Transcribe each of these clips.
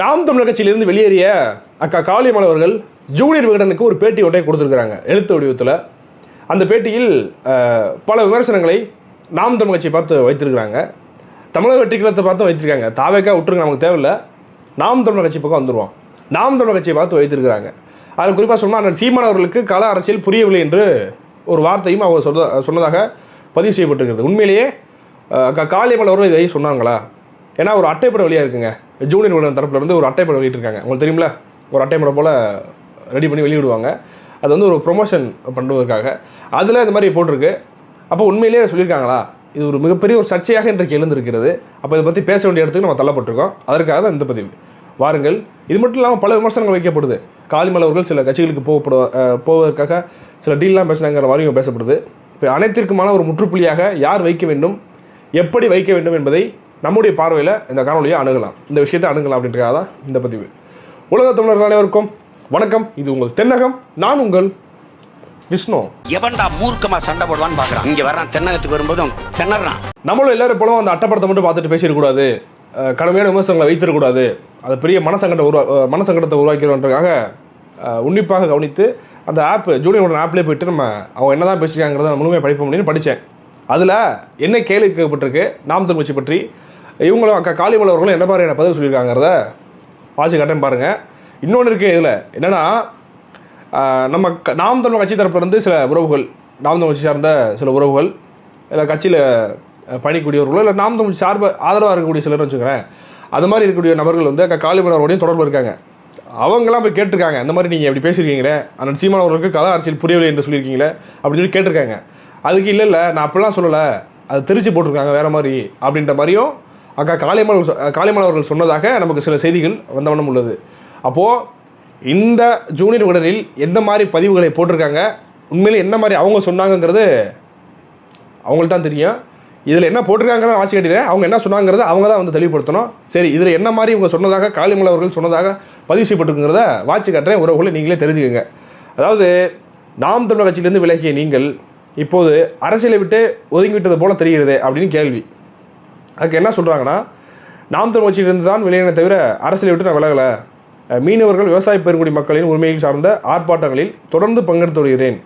நாம் தமிழர் கட்சியிலிருந்து வெளியேறிய அக்கா காளியம்மாள் அவர்கள் ஜூனியர் விகடனுக்கு ஒரு பேட்டி ஒன்றை கொடுத்துருக்குறாங்க. எழுத்து வடிவத்தில். அந்த பேட்டியில் பல விமர்சனங்களை நாம் தமிழ் கட்சியை பார்த்து வைத்திருக்கிறாங்க. தமிழக வெற்றி பார்த்து வைத்திருக்காங்க. தாவேக்கா விட்டுருங்க நமக்கு தேவையில்ல. நாம் தமிழர் கட்சி பக்கம் வந்துடுவோம் நாம் தமிழர் கட்சியை பார்த்து வைத்திருக்கிறாங்க. அதில் குறிப்பாக சொன்னால் அண்ணன் சீமான் அவர்களுக்கு கள அரசியல் புரியவில்லை என்று ஒரு வார்த்தையும் அவர் சொல்ல சொன்னதாக பதிவு செய்யப்பட்டிருக்கிறது. உண்மையிலேயே காளியம்மன் அக்கா அவர்கள் இதை சொன்னாங்களா? ஏன்னா ஒரு அட்டைப்படம் வழியாக இருக்குங்க. ஜூனியர் நிறுவனம் தரப்புல இருந்து ஒரு படம் வெளியிட்டிருக்காங்க. உங்களுக்கு தெரியுமில? ஒரு அட்டைப்படம் போல் ரெடி பண்ணி வெளியிடுவாங்க. அது வந்து ஒரு ப்ரொமோஷன் பண்ணுவதற்காக அதில் இந்த மாதிரி போட்டிருக்கு. அப்போ உண்மையிலேயே சொல்லியிருக்காங்களா? இது ஒரு மிகப்பெரிய ஒரு சர்ச்சையாக இன்றைக்கு எழுந்திருக்கிறது. அப்போ இதை பற்றி பேச வேண்டிய இடத்துக்கு நம்ம தள்ளப்பட்டிருக்கோம். அதற்காக தான் இந்த பதிவு. வாருங்கள். இது மட்டும் இல்லாமல் பல விமர்சனங்கள் வைக்கப்படுது. காளிமல் அவர்கள் சில கட்சிகளுக்கு போகப்படு போவதற்காக சில டீல்லாம் பேசினாங்கிற மாதிரியும் பேசப்படுது. இப்போ அனைத்திற்குமான ஒரு முற்றுப்புள்ளியாக யார் வைக்க வேண்டும்? எப்படி வைக்க வேண்டும் என்பதை நம்முடைய பார்வையில் இந்த காணொலியை அணுகலாம். இந்த விஷயத்தை அணுகலாம் அப்படின்றக்காக தான் இந்த பதிவு. உலக தமிழர்கள் அனைவருக்கும் வணக்கம். இது உங்கள் தென்னகம். நான் உங்கள் விஷ்ணு. எவன்டா மூர்க்கமா சண்டை போடுவான்னு பாக்குறான். இங்க வர்றான். தென்னகத்துக்கு வரும்போதும் திணறான். நம்மளும் எல்லாரும் போலும் அந்த அட்டப்படத்தை மட்டும் பார்த்துட்டு பேசிடக்கூடாது. கடுமையான விமர்சனங்களை வைத்திருக்கக்கூடாது அது பெரிய மனசங்கடம் உருவா மனசங்கடத்தை உருவாக்கிறோன்றதுக்காக அஹ் உன்னிப்பாக கவனித்து அந்த ஆப் ஜூனியரோட ஆப்லேயே போயிட்டு நம்ம அவங்க என்ன தான் பேசுகிறாங்கிறத முழுமையாக படிப்போம் அப்படின்னு படித்தேன். அதில் என்ன கேள்வி கேட்கப்பட்டிருக்கு? நாம் திருமச்சி பற்றி. இவங்களும் அக்கா காளிமலை அவர்களும் என்ன மாதிரியான பதில் சொல்லியிருக்காங்கிறத வாசி காட்டேன் பாருங்கள் இன்னொன்று இருக்குது இதில். என்னென்னா நம்ம க- நாம் தமிழ் கட்சி தரப்புலேருந்து சில உறவுகள் நாம் தமிழ் கட்சி சார்ந்த சில உறவுகள் இல்லை கட்சியில் பணிக்கூடியவர்களோ இல்லை நாம் தமிழ் சார்பு ஆதரவாக இருக்கக்கூடிய சிலர்னு வச்சுக்கிறேன். அது மாதிரி இருக்கக்கூடிய நபர்கள் வந்து அக்கா காளிமலரோடையும் தொடர்பு இருக்காங்க. அவங்களாம் போய் கேட்டிருக்காங்க இந்த மாதிரி நீங்கள் எப்படி பேசியிருக்கீங்களே? அந்த சீமான் அவர்களுக்கு கல அரசியல் புரியவில்லை என்று சொல்லியிருக்கீங்களே? அப்படின்னு சொல்லி கேட்டிருக்காங்க. அதுக்கு இல்லை இல்லை நான் அப்படிலாம் சொல்லலை. அது திருச்சி போட்டிருக்காங்க வேறு மாதிரி அப்படின்ற மாதிரியும் அக்கா காளியம்மாள் சொ- காளியம்மாள் அவர்கள் சொன்னதாக நமக்கு சில செய்திகள் வந்த உள்ளது. அப்போது இந்த ஜூனியர் உடலில் எந்த மாதிரி பதிவுகளை போட்டிருக்காங்க உண்மையிலே என்ன மாதிரி அவங்க சொன்னாங்கங்கிறது அவங்களுக்கு தான் தெரியும். இதில் என்ன போட்டிருக்காங்கிறத ஆட்சி கட்டினேன் அவங்க என்ன சொன்னாங்கிறத அவங்க தான் வந்து தெளிவுபடுத்தணும். சரி இதில் என்ன மாதிரி இவங்க சொன்னதாக காளிமலை அவர்கள் சொன்னதாக பதிவு செய்யப்பட்டிருக்குங்கிறத வாட்சி கட்டுறேன். உறவுகளை நீங்களே தெரிஞ்சுக்கோங்க. அதாவது நாம் தமிழர் கட்சியிலேருந்து விலகிய நீங்கள் இப்போது அரசியலை விட்டு ஒதுங்கிவிட்டது போல தெரிகிறது அப்படின்னு கேள்வி. அதுக்கு என்ன சொல்கிறாங்கன்னா நாம் தமிழ் கட்சியிலிருந்து தான் விளையின தவிர அரசியலை விட்டு நான் விலகலை. மீனவர்கள் விவசாய பெருங்குடி மக்களின் உரிமையில் சார்ந்த ஆர்ப்பாட்டங்களில் தொடர்ந்து பங்கெடுத்து வருகிறேன்.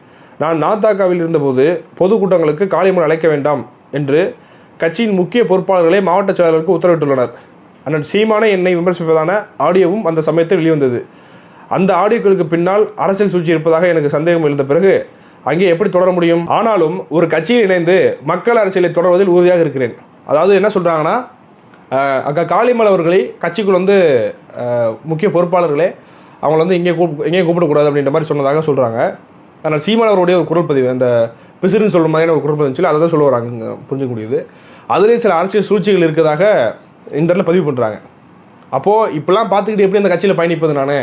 நான் நாத்தாக்காவில் இருந்தபோது பொதுக்கூட்டங்களுக்கு காளிமன் அழைக்க வேண்டாம் என்று கட்சியின் முக்கிய பொறுப்பாளர்களே மாவட்ட செயலாளருக்கு உத்தரவிட்டுள்ளனர். அண்ணன் சீமானை என்னை விமர்சிப்பதான ஆடியோவும் அந்த சமயத்தில் வெளிவந்தது. அந்த ஆடியோக்களுக்கு பின்னால் அரசியல் சூழ்ச்சி இருப்பதாக எனக்கு சந்தேகம் எழுந்த பிறகு அங்கே எப்படி தொடர முடியும்? ஆனாலும் ஒரு கட்சியில் இணைந்து மக்கள் அரசியலை தொடர்வதில் உறுதியாக இருக்கிறேன். அதாவது என்ன சொல்கிறாங்கன்னா அங்கே அக்கா காளிமல் அவர்களை கட்சிக்குள் வந்து முக்கிய பொறுப்பாளர்களே அவங்கள வந்து இங்கே கூப் எங்கேயும் கூப்பிடக்கூடாது அப்படின்ற மாதிரி சொன்னதாக சொல்கிறாங்க ஆனால் சீமான் அவருடைய ஒரு குரல் பதிவு அந்த பிசிறுன்னு சொல்கிற மாதிரியான ஒரு குரல் பதிவு இருந்துச்சு அதை தான் சொல்ல வராங்க இங்க புரிஞ்சுக்கூடியது அதுலேயும் சில அரசியல் சூழ்ச்சிகள் இருக்கிறதாக இந்த இடத்துல பதிவு பண்ணுறாங்க அப்போது இப்போல்லாம் பார்த்துக்கிட்டு எப்படி அந்த கட்சியில் பயணிப்பது நான்?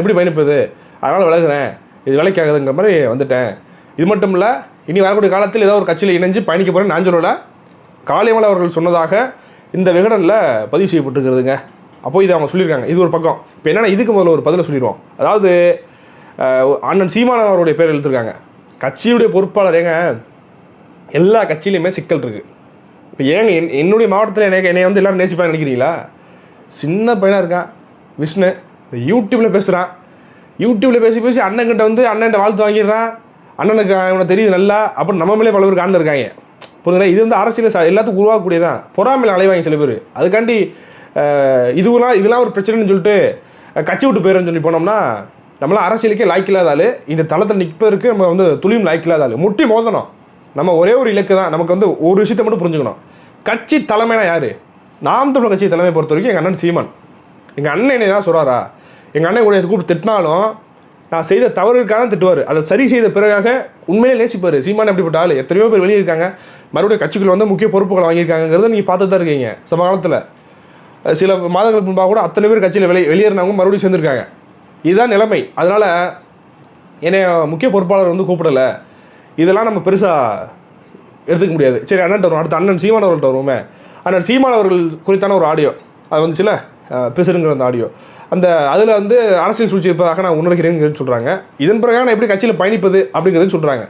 எப்படி பயணிப்பது? அதனால் விலகுறேன். இது வேலைக்காகுதுங்கிற மாதிரி வந்துட்டேன். இது மட்டும் இல்லை இனி வரக்கூடிய காலத்தில் ஏதோ ஒரு கட்சியில் இணைஞ்சு பயணிக்க போகிறேன்னு நான் சொல்லலை. காளியமலை அவர்கள் சொன்னதாக இந்த விகடனில் பதிவு செய்யப்பட்டிருக்கிறதுங்க. அப்போ இது அவங்க சொல்லியிருக்காங்க. இது ஒரு பக்கம். இப்போ என்னென்னா இதுக்கு முதல்ல ஒரு பதிலை சொல்லிடுவோம். அதாவது அண்ணன் சீமான் அவருடைய பேர் எழுத்துருக்காங்க கட்சியுடைய பொறுப்பாளர் ஏங்க எல்லா கட்சியிலையுமே சிக்கல் இருக்குது இப்போ ஏங்க என் என்னுடைய மாவட்டத்தில் எனக்கு என்னை வந்து எல்லோரும் நேசிப்பாங்க நினைக்கிறீங்களா? சின்ன பையனாக இருக்கான். விஷ்ணு இந்த யூடியூப்பில் பேசுகிறான் யூடியூப்பில் பேசி பேசி அண்ணன்கிட்ட வந்து அண்ணன்கிட்ட வாழ்த்து வாங்கிடுறான். அண்ணனுக்கு அவனை தெரியுது நல்லா. அப்புறம் நம்ம மேலே பல பேர் காண்டில் இருக்காங்க. புரியுதுங்களா? இது வந்து அரசியல் ச- எல்லாத்துக்கும் உருவாக்கக்கூடியதான் பொறாமையில் அலைவாங்க சில பேர். அதுக்காண்டி இதுவெல்லாம் இதெல்லாம் ஒரு பிரச்சனைன்னு சொல்லிட்டு கட்சி விட்டு போயிடும்னு சொல்லி போனோம்னா நம்மளாம் அரசியலுக்கே லாய்க்கில்லாத ஆள். இந்த தளத்தில் நிற்பதற்கு நம்ம வந்து துளியும் லாய்க்கில்லாத ஆள். முட்டி மோதணும். நம்ம ஒரே ஒரு இலக்கு தான். நமக்கு வந்து ஒரு விஷயத்தை மட்டும் புரிஞ்சுக்கணும். கட்சி தலைமைனா யார்? நாம் தமிழ் கட்சி தலைமை பொறுத்த வரைக்கும் எங்கள் அண்ணன் சீமான். எங்கள் அண்ணன் என்னை தான் சொல்கிறாரா எங்கள் அண்ணன் கூட கூப்பிட்டு திட்டினாலும் நான் செய்த தவறுக்காக திட்டுவார். அதை சரி செய்த பிறகாக உண்மையிலே நேசிப்பார். சீமான் எப்படிப்பட்ட ஆள்? எத்தனையோ பேர் வெளியே இருக்காங்க. மறுபடியும் கட்சிக்குள்ள வந்து முக்கிய பொறுப்புகளை வாங்கியிருக்காங்கிறத நீங்கள் பார்த்துட்டு தான் இருக்கீங்க. சம காலத்தில். சில மாதங்களுக்கு முன்பாக கூட அத்தனை பேர் கட்சியில் வெளியே வெளியேறினவங்க மறுபடியும் சேர்ந்துருக்காங்க. இதுதான் நிலைமை. அதனால் என்னை முக்கிய பொறுப்பாளர் வந்து கூப்பிடலை. இதெல்லாம் நம்ம பெருசாக எடுத்துக்க முடியாது. சரி அண்ணன் வரும் அடுத்த அண்ணன் சீமான் அவர்கள்ட்ட வருவோமே. அண்ணன் சீமான் அவர்கள் குறித்தான ஒரு ஆடியோ. அது வந்துச்சுல? பேசுகிற அந்த ஆடியோ. அந்த அதில் வந்து அரசியல் சூழ்ச்சி இருப்பதாக நான் உணர்கிறேன்னு சொல்கிறாங்க இதன் பிறகு நான் எப்படி கட்சியில் பயணிப்பது அப்படிங்கிறது சொல்கிறாங்க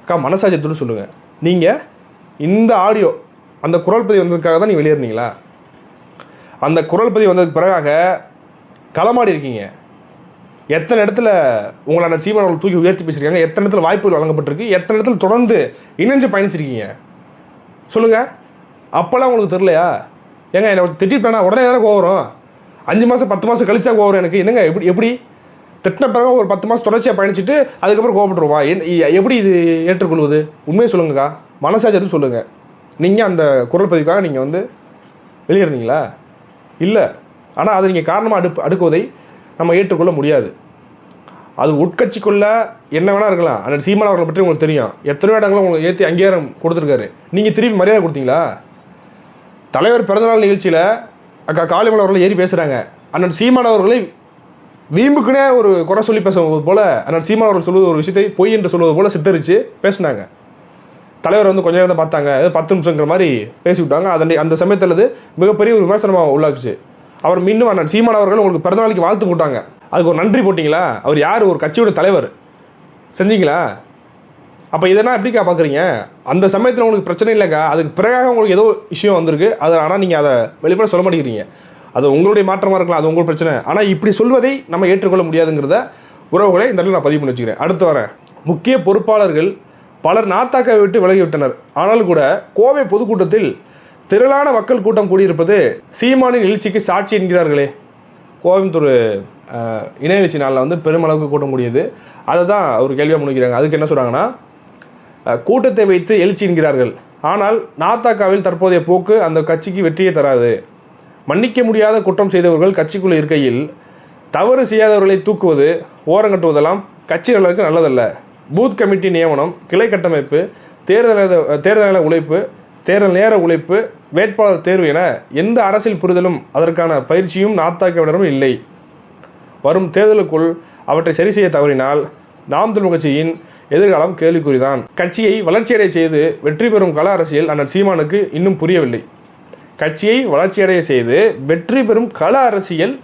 அக்கா மனசாட்சியத்தோடு சொல்லுங்கள் நீங்கள் இந்த ஆடியோ அந்த குரல் பதிவு வந்ததுக்காக தான் நீ வெளியேறினீங்களா? அந்த குரல் பதிவு வந்ததுக்கு பிறகாக களமாடி இருக்கீங்க. எத்தனை இடத்துல உங்களை அண்ணன் சீமான் அவர்கள் தூக்கி உயர்த்தி பேசியிருக்காங்க எத்தனை இடத்துல வாய்ப்புகள் வழங்கப்பட்டிருக்கு எத்தனை இடத்துல தொடர்ந்து இணைஞ்சு பயணிச்சிருக்கீங்க? சொல்லுங்கள் அப்போல்லாம் உங்களுக்கு தெரிலையா ஏங்க என்னை திட்டிருப்பேனா? உடனே தானே கோவம் அஞ்சு மாதம் பத்து மாதம் கழிச்சா கோவம் எனக்கு. என்னங்க எப்படி எப்படி? திட்டின பிறகு ஒரு பத்து மாதம் தொடர்ச்சியாக பயணிச்சுட்டு அதுக்கப்புறம் கோவப்பட்டுருவா என் எப்படி இது ஏற்றுக்கொள்வது? உண்மையை சொல்லுங்கக்கா. மனசாட்சி சொல்லுங்கள் நீங்கள் அந்த குரல் பதிவுக்காக நீங்கள் வந்து வெளியேறினீங்களா? இல்லை. ஆனால் அதை நீங்கள் காரணமாக அடுப்பு அடுக்குவதை நம்ம ஏற்றுக்கொள்ள முடியாது. அது உட்கட்சிக்குள்ள என்ன வேணா இருக்கலாம். அந்த சீமான் அவர்களை பற்றி உங்களுக்கு தெரியும். எத்தனையோ இடங்களும் உங்களுக்கு ஏற்றி அங்கீகாரம் கொடுத்துருக்காரு. நீங்கள் திருப்பி மரியாதை கொடுத்தீங்களா? தலைவர் பிறந்தநாள் நிகழ்ச்சியில் அக்கா காளிமலை அவர்கள் ஏறி பேசுகிறாங்க அண்ணன் சீமான் அவர்களை வீம்புக்குனே ஒரு குறை சொல்லி பேசுவது போல அண்ணன் சீமான் அவர்கள் சொல்வது ஒரு விஷயத்தை பொய் என்று சொல்வது போல சித்தரித்து பேசினாங்க. தலைவர் வந்து கொஞ்ச நேரம் தான் பார்த்தாங்க. பத்து நிமிஷங்கிற மாதிரி பேசி விட்டாங்க. அதனை அந்த சமயத்தில் அது மிகப்பெரிய ஒரு விமர்சனமாக உள்ளாக்குச்சு. அவர் மீண்டும் அண்ணன் சீமான் அவர்கள் உங்களுக்கு பிறந்தநாளைக்கு வாழ்த்து போட்டாங்க. அதுக்கு ஒரு நன்றி போட்டிங்களா? அவர் யார்? ஒரு கட்சியோட தலைவர். செஞ்சீங்களா? அப்போ இதெல்லாம் எப்படிக்கா பார்க்குறீங்க அந்த சமயத்தில் உங்களுக்கு பிரச்சனை இல்லைக்கா? அதுக்கு பிறகாக உங்களுக்கு ஏதோ விஷயம் வந்திருக்கு. அது ஆனால் நீங்கள் அதை வெளிப்பட சொல்ல மாட்டேங்கிறீங்க. அது உங்களுடைய மாற்றமாக இருக்கலாம். அது உங்கள் பிரச்சனை. ஆனால் இப்படி சொல்வதை நம்ம ஏற்றுக்கொள்ள முடியாதுங்கிறத உறவுகளை இந்த இடத்துல நான் பதிவு பண்ணி வச்சுக்கிறேன். அடுத்து வரேன். முக்கிய பொறுப்பாளர்கள் பலர் நாத்தாக்கை விட்டு விலகிவிட்டனர். ஆனாலும் கூட கோவை பொதுக்கூட்டத்தில் திரளான மக்கள் கூட்டம் கூடியிருப்பது சீமானின் எழுச்சிக்கு சாட்சி என்கிறார்களே. கோயம்புத்தூர் அஹ், நாளில் வந்து பெருமளவுக்கு கூட்டம் கூடியது. அதை தான் ஒரு கேள்வியாக முன்வைக்கிறாங்க. அதுக்கு என்ன சொல்கிறாங்கன்னா கூட்டத்தை வைத்து எழுச்சி என்கிறார்கள் ஆனால் நாத்தாக்காவில் தற்போதைய போக்கு அந்த கட்சிக்கு வெற்றியை தராது. மன்னிக்க முடியாத குற்றம் செய்தவர்கள் கட்சிக்குள்ளே இருக்கையில் தவறு செய்யாதவர்களை தூக்குவது ஓரங்கட்டுவதெல்லாம் கட்சி நலனுக்கு நல்லதல்ல. பூத் கமிட்டி நியமனம் கிளை கட்டமைப்பு தேர்தல் தேர்தல் நேர உழைப்பு தேர்தல் நேர உழைப்பு வேட்பாளர் தேர்வு என எந்த அரசியல் புரிதலும் அதற்கான பயிற்சியும் நாத்தாக்கவினரும் இல்லை. வரும் தேர்தலுக்குள் அவற்றை சரி செய்ய தவறினால் நாம் தமிழ் கட்சியின் எதிர்காலம் கேள்விக்குறிதான். கட்சியை வளர்ச்சியடைய செய்து வெற்றி பெறும் கள அரசியல் அண்ணன் சீமானுக்கு இன்னும் புரியவில்லை. கட்சியை வளர்ச்சியடைய செய்து வெற்றி பெறும் கள அரசியல்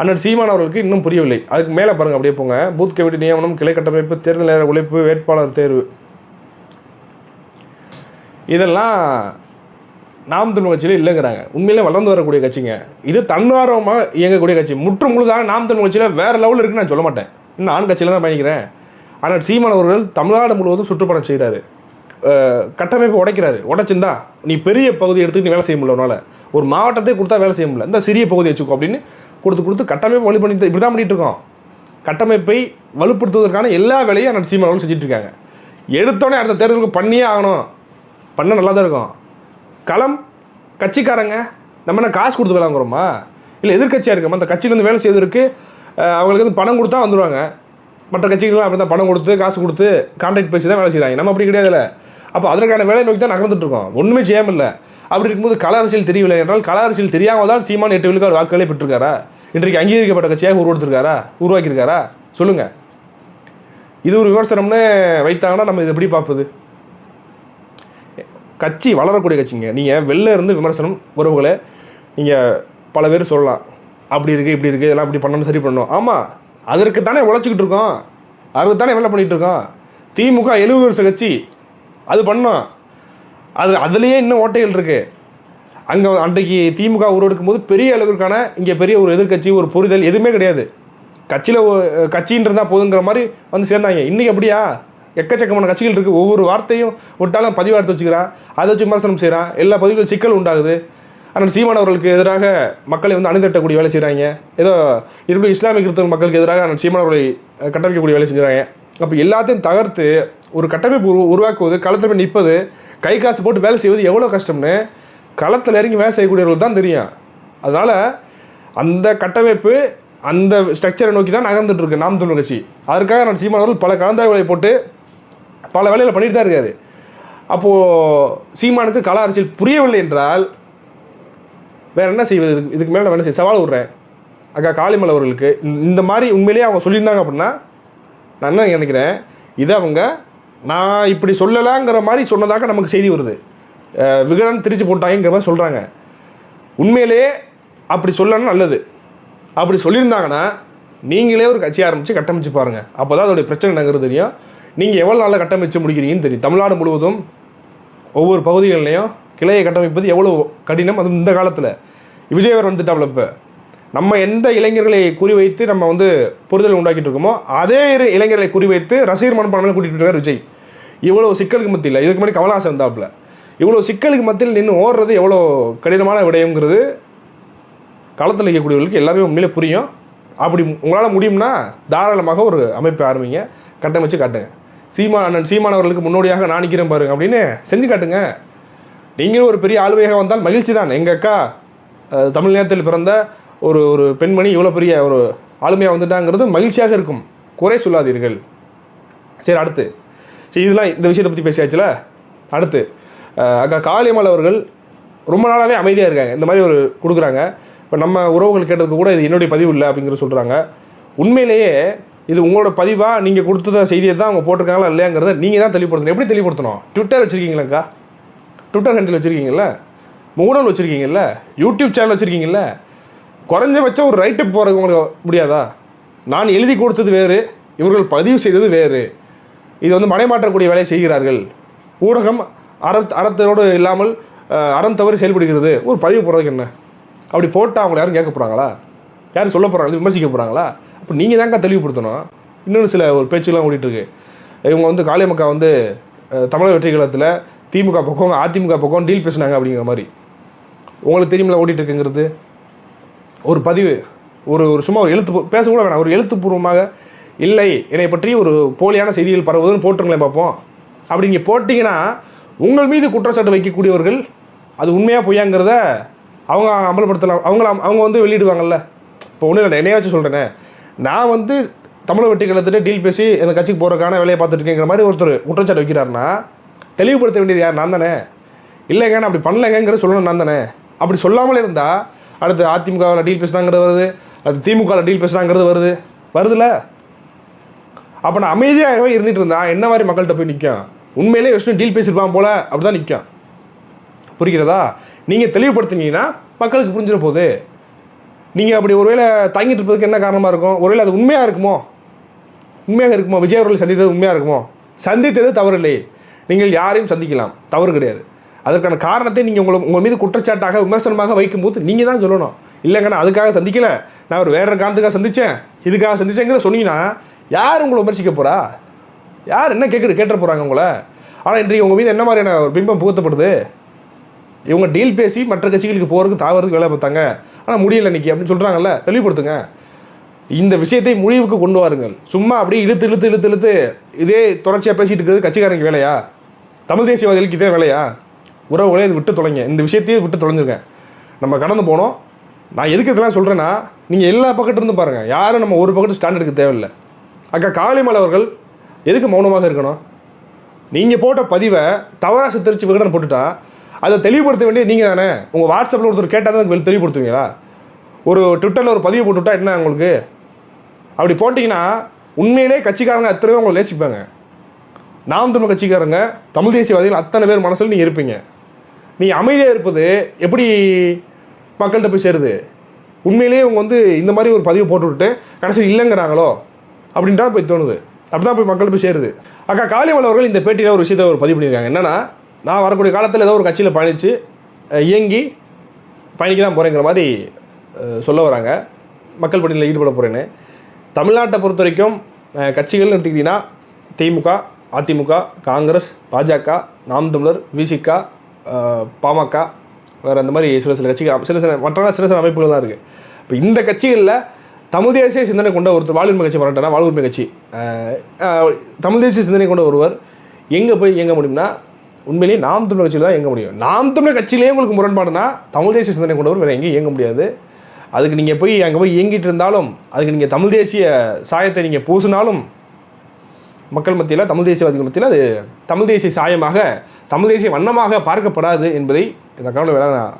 அண்ணன் சீமான் அவர்களுக்கு இன்னும் புரியவில்லை. அதுக்கு மேலே பாருங்கள் அப்படியே போங்க. பூத் கமிட்டி நியமனம் கிளை கட்டமைப்பு தேர்தல் நேர உழைப்பு வேட்பாளர் தேர்வு. இதெல்லாம் நாம் தமிழ் கட்சியில் இல்லைங்கிறாங்க. உண்மையிலே வளர்ந்து வரக்கூடிய கட்சிங்க. இது தன்னார்வமாக இயங்கக்கூடிய கட்சி. முற்று முழுதாக நாம் தமிழ் கட்சியில் வேறு லெவலில் இருக்குன்னு நான் சொல்ல மாட்டேன். இன்னும் ஆண் கட்சியில் தான் பயணிக்கிறேன். ஆனால் சீமான் அவர்கள் தமிழ்நாடு முழுவதும் சுற்றுப்பயணம் செய்கிறாரு. கட்டமைப்பு உடைக்கிறாரு. உடைச்சிருந்தா நீ பெரிய பகுதி எடுத்து நீ வேலை செய்ய முடியல உன்னால. ஒரு மாவட்டத்தை கொடுத்தா வேலை செய்ய முடியல. இந்த சிறிய பகுதி வச்சுக்கோ அப்படின்னு கொடுத்து கொடுத்து கட்டமைப்பு வலு பண்ணி இப்படி தான் பண்ணிட்டு இருக்கோம். கட்டமைப்பை வலுப்படுத்துவதற்கான எல்லா வேலையும் அண்ணன் சீமான் அவர்கள் செஞ்சுட்டு இருக்காங்க. எடுத்தோடனே அடுத்த தேர்தலுக்கு பண்ணியே ஆகணும். பண்ண நல்லா தான் இருக்கும். களம் கட்சிக்காரங்க நம்ம என்ன காசு கொடுத்து வேலை வாங்குறோமா? இல்லை எதிர்க்கட்சியாக இருக்கோமா? அந்த கட்சியில் வந்து வேலை செய்வதற்கு அவங்களுக்கு வந்து பணம் கொடுத்தா வந்துடுவாங்க மற்ற கட்சிகள்லாம் அப்படி தான் பணம் கொடுத்து காசு கொடுத்து கான்ட்ராக்ட் பேசி தான் வேலை செய்கிறாங்க நம்ம அப்படி கிடையாதுல்ல. அப்போ அதற்கான வேலை நோக்கி தான் நகர்ந்துட்டுருக்கோம் ஒன்றுமே செய்யாமல் அப்படி இருக்கும்போது கல அரசியல் தெரியவில்லை என்றால் கல அரசியல் தெரியாமல் தான் சீமான் எட்டு விழுக்காடு வாக்குகளே பெற்றிருக்காரா? இன்றைக்கு அங்கீகரிக்கப்பட்ட கட்சியாக உருவெடுத்திருக்காரா? உருவாக்கியிருக்காரா? சொல்லுங்கள் இது ஒரு விமர்சனம்னு வைத்தாங்கன்னா நம்ம இது எப்படி பார்ப்பது? கட்சி வளரக்கூடிய கட்சிங்க. நீங்கள் வெளில இருந்து விமர்சனம் உறவுகளை நீங்கள் பல பேர் சொல்லலாம். அப்படி இருக்குது இப்படி இருக்குது இதெல்லாம் இப்படி பண்ணணும் சரி பண்ணணும். ஆமாம் அதற்கு தானே உழைச்சிக்கிட்டு இருக்கோம். அதுக்கு தானே வேலை பண்ணிகிட்டு இருக்கோம். திமுக எழுபது வருஷம் கட்சி. அது பண்ணோம். அது அதுலேயே இன்னும் ஓட்டைகள் இருக்குது அங்கே அன்றைக்கு திமுக உருவெடுக்கும் போது பெரிய அளவிற்கான இங்கே பெரிய ஒரு எதிர்க்கட்சி ஒரு புரிதல் எதுவுமே கிடையாது. கட்சியில் கட்சின்னு இருந்தால் போதுங்கிற மாதிரி வந்து சேர்ந்தாங்க. இன்றைக்கி அப்படியா? எக்கச்சக்கமான கட்சிகள் இருக்குது ஒவ்வொரு வார்த்தையும் விட்டாலும் பதிவார்த்து வச்சுக்கிறான். அதை வச்சு விமர்சனம் செய்கிறான் எல்லா பதிவுகளும் சிக்கல் உண்டாகுது. ஆனால் சீமான் அவர்களுக்கு எதிராக மக்களை வந்து அணிதிரட்டக்கூடிய வேலை செய்கிறாங்க. ஏதோ இருபது இஸ்லாமிய கிறிஸ்தவ மக்களுக்கு எதிராக அண்ணன் சீமான் அவர்களை கட்டமைக்கக்கூடிய வேலை செஞ்சுறாங்க. அப்போ எல்லாத்தையும் தகர்த்து ஒரு கட்டமைப்பு உரு உருவாக்குவது களத்தில் போய் நிற்பது கை காசு போட்டு வேலை செய்வது எவ்வளோ கஷ்டம்னு களத்தில் இறங்கி வேலை செய்யக்கூடியவர்கள் தான் தெரியும். அதனால் அந்த கட்டமைப்பு அந்த ஸ்ட்ரக்சரை நோக்கி தான் நகர்ந்துட்டுருக்கு நாம் தமிழ் கட்சி. அதற்காக நான் சீமான் அவர்கள் பல கலந்தாய்வுகளை போட்டு பல வேலைகளை பண்ணிட்டு தான் இருக்காரு. அப்போது சீமானுக்கு கல அரசியல் புரியவில்லை என்றால் வேற என்ன செய்வது? இதுக்கு இதுக்கு மேலே நான் என்ன செய்ய சவால் விட்றேன். அக்கா காளிமலை அவர்களுக்கு இந்த- மாதிரி உண்மையிலேயே அவங்க சொல்லியிருந்தாங்க அப்படின்னா நான் என்ன நினைக்கிறேன் இதை அவங்க நான் இப்படி சொல்லலாங்கிற மாதிரி சொன்னதாக நமக்கு செய்தி வருது. விகடன் திரிச்சு போட்டாங்கிற மாதிரி சொல்கிறாங்க உண்மையிலேயே அப்படி சொல்லணும் நல்லது. அப்படி சொல்லியிருந்தாங்கன்னா நீங்களே ஒரு கட்சி ஆரம்பித்து கட்டமைச்சு பாருங்கள் அப்போ தான் அதோடைய பிரச்சனை என்னங்கிறது தெரியும். நீங்கள் எவ்வளோ நாளில் கட்டமைச்சு முடிக்கிறீங்கன்னு தெரியும். தமிழ்நாடு முழுவதும் ஒவ்வொரு பகுதிகள்லையும் கிளையை கட்டமைப்பது எவ்வளோ கடினம்? அதுவும் இந்த காலத்தில். விஜயவர் வந்துட்டாப்ல இப்போ. நம்ம எந்த இளைஞர்களை குறிவைத்து நம்ம வந்து புரிதல் உண்டாக்கிட்டு இருக்கோமோ அதே இளைஞர்களை குறிவைத்து ரசிகர் மனப்பான்மையில கூட்டிகிட்டு இருக்கார் விஜய். இவ்வளோ சிக்கலுக்கு மத்தியில் இதுக்கு முன்னாடி கமலஹாசன் வந்தாப்புல இவ்வளோ சிக்கலுக்கு மத்தியில் நின்று ஓடுறது எவ்வளோ கடினமான விடயங்கிறது களத்தில் இருக்கக்கூடியவர்களுக்கு எல்லாருமே உண்மையிலே புரியும். அப்படி உங்களால் முடியும்னா தாராளமாக ஒரு அமைப்பை ஆரம்பிங்க. கட்டமைச்சு காட்டுங்க. சீமா அண்ணன் சீமான் அவர்களுக்கு முன்னோடியாக நான் நிற்கிறேன் பாருங்க அப்படின்னு செஞ்சு காட்டுங்க. நீங்களும் ஒரு பெரிய ஆளுமையாக வந்தால் மகிழ்ச்சி தான். எங்கள் அக்கா தமிழ் நேரத்தில் பிறந்த ஒரு ஒரு பெண்மணி இவ்வளோ பெரிய ஒரு ஆளுமையாக வந்துட்டாங்கிறது மகிழ்ச்சியாக இருக்கும். குறை சொல்லாதீர்கள். சரி அடுத்து. சரி இதெல்லாம் இந்த விஷயத்தை பற்றி பேசியாச்சுல? அடுத்து. அக்கா காளியம்மாள் அவர்கள் ரொம்ப நாளாகவே அமைதியாக இருக்காங்க. இந்த மாதிரி ஒரு கொடுக்குறாங்க. இப்போ நம்ம உறவுகள் கேட்டதுக்கு கூட இது என்னுடைய பதிவு இல்லை அப்படிங்கிற சொல்கிறாங்க உண்மையிலேயே இது உங்களோட பதிவாக நீங்கள் கொடுத்த செய்தியை தான் அவங்க போட்டிருக்காங்களா இல்லையாங்கிறத நீங்கள் தான் தெளிவுபடுத்தணும். எப்படி தெளிவுபடுத்தணும்? ட்விட்டர் வச்சுருக்கீங்களாக்கா? ட்விட்டர் ஹேண்டில் வச்சுருக்கீங்கல்ல? முகநூல் வச்சுருக்கீங்கல்ல? YouTube channel வச்சுருக்கீங்கல்ல? குறைஞ்சபட்சம் ஒரு ரைட்டப் போகிறது உங்களுக்கு முடியாதா? நான் எழுதி கொடுத்தது வேறு இவர்கள் பதிவு செய்தது வேறு. இது வந்து மனைமாற்றக்கூடிய வேலையை செய்கிறார்கள். ஊடகம் அற அறத்தோடு இல்லாமல் அறம் தவறி செயல்படுகிறது. ஒரு பதிவு போகிறதுக்கு என்ன? அப்படி போட்டால் அவங்க யாரும் கேட்க போகிறாங்களா யாரும் சொல்ல போகிறாங்களா விமர்சிக்க போகிறாங்களா அப்போ நீங்கள் தாங்க தெளிவுபடுத்தணும். இன்னொன்று சில ஒரு பேச்சுலாம் ஓடிட்டுருக்கு. இவங்க வந்து காளியம்மக்கா வந்து தமிழக வெற்றி கழகத்தில் திமுக பக்கம் அதிமுக பக்கம் டீல் பேசுனாங்க அப்படிங்கிற மாதிரி. உங்களுக்கு தெரியுமில்ல ஓடிட்டுருக்குங்கிறது? ஒரு பதிவு ஒரு ஒரு சும்மா ஒரு எழுத்து பேச கூட வேணாம். ஒரு எழுத்துப்பூர்வமாக இல்லை என்னை பற்றி ஒரு போலியான செய்திகள் பரவுதுன்னு போட்டுருங்களேன் பார்ப்போம் அப்படி நீங்கள் போட்டிங்கன்னா உங்கள் மீது குற்றச்சாட்டு வைக்கக்கூடியவர்கள் அது உண்மையாக பொய்யாங்கிறத அவங்க அமல்படுத்தலாம். அவங்கள அவங்க வந்து வெளியிடுவாங்கல்ல. இப்போ ஒன்றும் இல்லை என்னைய வச்சு சொல்கிறேனே நான் வந்து தமிழ் வெட்டி கழகத்திட்ட டீல் பேசி அந்த கட்சிக்கு போகிறதுக்கான வேலையை பார்த்துட்டு இருக்கேங்கிற மாதிரி ஒருத்தர் குற்றச்சாட்டு வைக்கிறாருன்னா தெளிவுபடுத்த வேண்டியது யார்? நான் தானே. இல்லைங்க நான் அப்படி பண்ணலைங்கிற சொல்லணும் நான் தானே. அப்படி சொல்லாமலே இருந்தால் அடுத்து அதிமுகவில் டீல் பேசுனாங்கிறது வருது அடுத்து திமுகவில் டீல் பேசுனாங்கிறது வருது. வருதுல்ல அப்போ நான் அமைதியாகவே இருந்துட்டு இருந்தேன் என்ன மாதிரி மக்கள்கிட்ட போய் நிற்கும் உண்மையிலே விஷ்ணு டீல் பேசியிருப்பான் போல அப்படி தான் நிற்கும் புரிகிறதா? நீங்கள் தெளிவுபடுத்துனீங்கன்னா மக்களுக்கு புரிஞ்சிட போகுது. நீங்கள் அப்படி ஒருவேளை தங்கிட்டு இருப்பதுக்கு என்ன காரணமாக இருக்கும்? ஒருவேளை அது உண்மையாக இருக்குமோ? உண்மையாக இருக்குமோ? விஜய் அவர்கள் சந்தித்தது உண்மையாக இருக்குமோ? சந்தித்தது தவறு இல்லை நீங்கள் யாரையும் சந்திக்கலாம். தவறு கிடையாது. அதற்கான காரணத்தை நீங்கள் உங்களை உங்கள் மீது குற்றச்சாட்டாக விமர்சனமாக வைக்கும்போது நீங்கள் தான் சொல்லணும். இல்லைங்கண்ணா அதுக்காக சந்திக்கல. நான் ஒரு வேறு காரணத்துக்காக சந்தித்தேன் இதுக்காக சந்திச்சேங்கிற சொன்னீங்கன்னா யார் உங்களை விமர்சிக்க போகிறா யார் என்ன கேட்குறது கேட்டுற போகிறாங்க உங்களை? ஆனால் இன்றைக்கு உங்கள் மீது என்ன மாதிரியான ஒரு பிம்பம் புகுத்தப்படுது? இவங்க டீல் பேசி மற்ற கட்சிகளுக்கு போகிறதுக்கு தாவறதுக்கு வேலை பார்த்தாங்க. ஆனால் முடியல இன்னைக்கு அப்படின்னு சொல்கிறாங்கல்ல தெளிவுபடுத்துங்க. இந்த விஷயத்தை முடிவுக்கு கொண்டு வாருங்கள். சும்மா அப்படியே இழுத்து இழுத்து இழுத்து இழுத்து இதே தொடர்ச்சியாக பேசிகிட்டு இருக்கிறது கட்சிக்காரங்க வேலையா? தமிழ் தேசியவாதிகளுக்கு இதே வேலையா? உறவுகளே இது விட்டு தொலைங்க. இந்த விஷயத்தையே விட்டு தொலைஞ்சிருங்க. நம்ம கடந்து போனோம். நான் எதுக்கு இதெல்லாம் சொல்கிறேன்னா நீங்கள் எல்லா பக்கத்துலேருந்து பாருங்கள் யாரும் நம்ம ஒரு பக்கத்து ஸ்டாண்ட் எடுக்க தேவையில்லை. அக்கா காளிமலை அவர்கள் எதுக்கு மௌனமாக இருக்கணும்? நீங்கள் போட்ட பதிவை தவறாக சித்தரிச்சு விகடன் போட்டுட்டா அதை தெளிவுபடுத்த வேண்டிய நீங்கள் தானே? உங்கள் வாட்ஸ்அப்பில் ஒருத்தர் கேட்டால் தான் அதுக்கு தெளிவுபடுத்துவீங்களா? ஒரு ட்விட்டரில் ஒரு பதிவு போட்டுவிட்டா என்ன உங்களுக்கு? அப்படி போட்டிங்கன்னா உண்மையிலே கட்சிக்காரங்க அத்தனை பேர் உங்களை நேசிப்பாங்க நாம் தமிழ் கட்சிக்காரங்க தமிழ் தேசியவாதிகள் அத்தனை பேர் மனசில் நீங்கள் இருப்பீங்க. நீ அமைதியாக இருப்பது எப்படி மக்கள்கிட்ட போய் சேருது? உண்மையிலேயே இவங்க வந்து இந்த மாதிரி ஒரு பதிவு போட்டுவிட்டு கடைசி இல்லைங்கிறாங்களோ? அப்படின்ட்டு போய் தோணுது. அப்படி தான் போய் மக்கள் போய் சேருது. அக்கா காளிமலை அவர்கள் இந்த பேட்டியில் ஒரு விஷயத்தை ஒரு பதிவு பண்ணியிருக்காங்க. என்னன்னா நான் வரக்கூடிய காலத்தில் ஏதோ ஒரு கட்சியில் பயணித்து இயங்கி பயணிக்க தான் போகிறேங்கிற மாதிரி சொல்ல வராங்க. மக்கள் பணியில் ஈடுபட போகிறேன்னு தமிழ்நாட்டை பொறுத்த வரைக்கும் கட்சிகள்னு எடுத்துக்கிட்டிங்கன்னா திமுக அதிமுக காங்கிரஸ் பாஜக நாம் தமிழர் விசிக பாமக வேறு அந்த மாதிரி சில சில கட்சிகள் சில சில மற்ற சில சில அமைப்புகள் தான் இருக்குது இப்போ இந்த கட்சிகளில் தமிழ் தேசிய சிந்தனை கொண்ட ஒருத்தர் வாழ்வுரிமை கட்சி வரட்டனா வாழ்வுரிமை கட்சி. தமிழ் தேசிய சிந்தனை கொண்ட ஒருவர் எங்கே போய் இயங்க முடியும்னா உண்மையிலேயே நாம் தமிழர் கட்சியில் தான் இயங்க முடியும். நாம் தமிழர் கட்சியிலேயே உங்களுக்கு முரண்பாடுனா தமிழ் தேசிய சிந்தனை கொண்டவர் வேறு எங்கேயும் இயங்க முடியாது. அதுக்கு நீங்கள் போய் அங்கே போய் இயங்கிட்டு இருந்தாலும் அதுக்கு நீங்கள் தமிழ் தேசிய சாயத்தை நீங்கள் பூசினாலும் மக்கள் மத்தியில் தமிழ் தேசியவாதிகள் மத்தியில் அது தமிழ் தேசிய சாயமாக தமிழ் தேசிய வண்ணமாக பார்க்கப்படாது என்பதை இந்த காரணம் வேலை நான்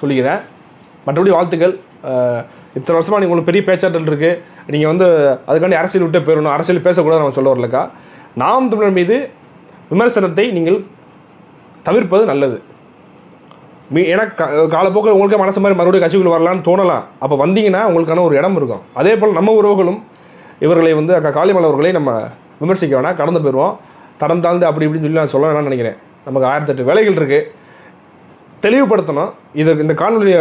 சொல்லிக்கிறேன். மற்றபடி வாழ்த்துக்கள். இத்தனை வருஷமாக நீங்கள் உங்களுக்கு பெரிய பேச்சாற்றல் இருக்குது நீங்கள் வந்து அதுக்காண்டி அரசியல் விட்டு போயிடணும். அரசியல் பேசக்கூடாது நம்ம சொல்ல வரலக்கா. நாம் தமிழர் மீது விமர்சனத்தை நீங்கள் தவிர்ப்பது நல்லது. மீ ஏன்னா க காலப்போக்கில் உங்களுக்கு மனசு மாதிரி மறுபடியும் கட்சிக்குள்ளே வரலான்னு தோணலாம். அப்போ வந்தீங்கன்னா உங்களுக்கான ஒரு இடம் இருக்கும். அதே போல் நம்ம உறவுகளும் இவர்களை வந்து அக்கா காளிமலை அவர்களை நம்ம விமர்சிக்க வேணாம் கடந்து போயிடுவோம். தரம் தாழ்ந்து அப்படி இப்படின்னு சொல்லி நான் சொல்ல வேணாம்னு நினைக்கிறேன். நமக்கு ஆயிரத்தெட்டு வேலைகள் இருக்குது தெளிவுபடுத்தணும். இது இந்த காணொலிய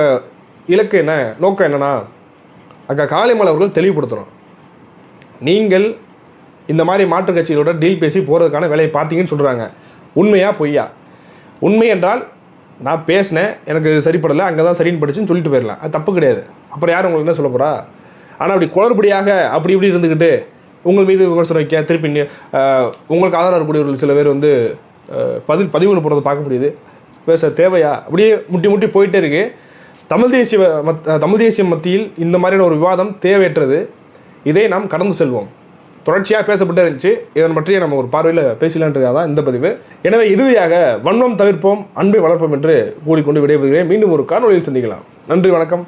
இலக்கு என்ன நோக்கம் என்னன்னா அக்கா காளிமலை அவர்கள் தெளிவுபடுத்தணும். நீங்கள் இந்த மாதிரி மாற்றுக் கட்சிகளோட டீல் பேசி போகிறதுக்கான வேலையை பார்த்தீங்கன்னு சொல்கிறாங்க உண்மையாக பொய்யா? உண்மை என்றால் நான் பேசினேன் எனக்கு சரிப்படலை அங்கே தான் சரின்னு படிச்சுன்னு சொல்லிட்டு போயிடலாம் அது தப்பு கிடையாது. அப்புறம் யார் உங்களுக்கு என்ன சொல்ல போகிறா ஆனால் அப்படி குளறுபடியாக அப்படி இப்படி இருந்துக்கிட்டு உங்கள் மீது விமர்சனம் வைக்க திருப்பி உங்களுக்கு ஆதரவு இருக்கக்கூடியவர்கள் சில பேர் வந்து பதில் பதிவுகள் போடுறத பார்க்க முடியுது. பேச தேவையா? அப்படியே முட்டி முட்டி போயிட்டே இருக்கு. தமிழ் தேசிய மத் தமிழ் தேசிய மத்தியில் இந்த மாதிரியான ஒரு விவாதம் தேவையற்றது. இதை நாம் கடந்து செல்வோம். தொடர்ச்சியாக பேசப்பட்டு இருந்துச்சு. இதன் பற்றி நம்ம ஒரு பார்வையில் பேசலான்றதாக தான் இந்த பதிவு. எனவே இறுதியாக வன்மம் தவிர்ப்போம் அன்பை வளர்ப்போம் என்று கூறிக்கொண்டு விடைபெறுகிறேன். மீண்டும் ஒரு காணொலியில் சந்திக்கலாம். நன்றி வணக்கம்.